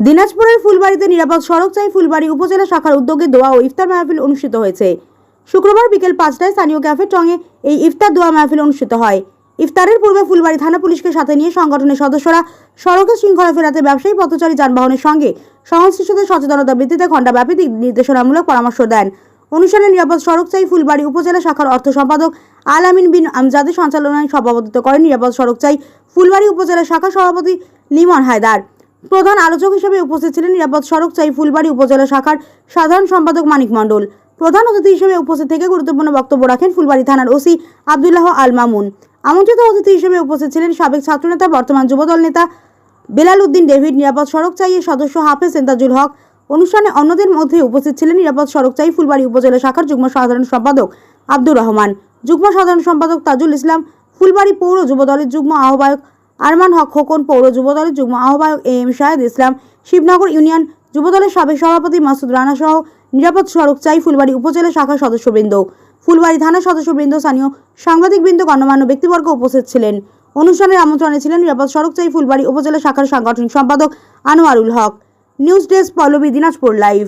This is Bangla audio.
দিনাজপুরের ফুলবাড়িতে নিরাপদ সড়ক চাই ফুলবাড়ি উপজেলা শাখার উদ্যোগে দোয়া ও ইফতার মাহফিল অনুষ্ঠিত হয়েছে। শুক্রবার বিকেল পাঁচটায় স্থানীয় ক্যাফে টঙে এই ইফতার দোয়া মাহফিল অনুষ্ঠিত হয়। ইফতারের পূর্বে ফুলবাড়ি থানা পুলিশকে সাথে নিয়ে সংগঠনের সদস্যরা সড়কে শৃঙ্খলা ফেরাতে ব্যবসায়ী, পথচারী, যানবাহনের সঙ্গে সংশ্লিষ্টদের সচেতনতা বৃদ্ধিতে ঘণ্টাব্যাপী নির্দেশনামূলক পরামর্শ দেন। অনুষ্ঠানে নিরাপদ সড়ক চাই ফুলবাড়ি উপজেলা শাখার অর্থ সম্পাদক আল আমিন বিন আমজাদের সঞ্চালনায় সভাপতিত্ব করেন নিরাপদ সড়ক চাই ফুলবাড়ি উপজেলা শাখা সভাপতি লিমন হায়দার। প্রধান আলোচক হিসেবে উপস্থিত ছিলেন নিরাপদ সড়ক চাই ফুলবাড়ি উপজেলা শাখার সাধারণ সম্পাদক মানিক মণ্ডল। প্রধান অতিথি হিসেবে উপস্থিত থেকে গুরুত্বপূর্ণ বক্তব্য রাখেন ফুলবাড়ি থানার ওসি আবদুল্লাহ আল মামুন। আমন্ত্রিত অতিথি হিসেবে উপস্থিত ছিলেন সাবেক ছাত্রনেতা, বর্তমান যুবদল নেতা বেলাল উদ্দিন ডেভিড নিরাপদ সড়ক চাইয়ের সদস্য হাফেজ সেন্তাজুল হক। অনুষ্ঠানে অন্যদের মধ্যে উপস্থিত ছিলেন নিরাপদ সড়ক চাই ফুলবাড়ি উপজেলা শাখার যুগ্ম সাধারণ সম্পাদক আব্দুর রহমান, যুগ্ম সাধারণ সম্পাদক তাজুল ইসলাম, ফুলবাড়ি পৌর যুবদলের যুগ্ম আহ্বায়ক আরমান হক খোকন, পৌর যুবদলের যুগ্ম আহ্বায়ক A M Shahed Islam, Shibnagar union যুবদলের সাবেক সভাপতি মাসুদ রানা সহ নিরাপদ সড়ক চাই ফুলবাড়ি উপজেলা শাখার সদস্যবৃন্দ। ফুলবাড়ি থানার সদস্যবৃন্দ স্থানীয় সাংবাদিকবৃন্দ, গণ্যমান্য ব্যক্তিবর্গ উপস্থিত ছিলেন। অনুষ্ঠানের আমন্ত্রণে ছিলেন নিরাপদ সড়ক চাই ফুলবাড়ি উপজেলা শাখার সাংগঠনিক সম্পাদক Anwarul Haque. News desk Pallabi Dinajpur live.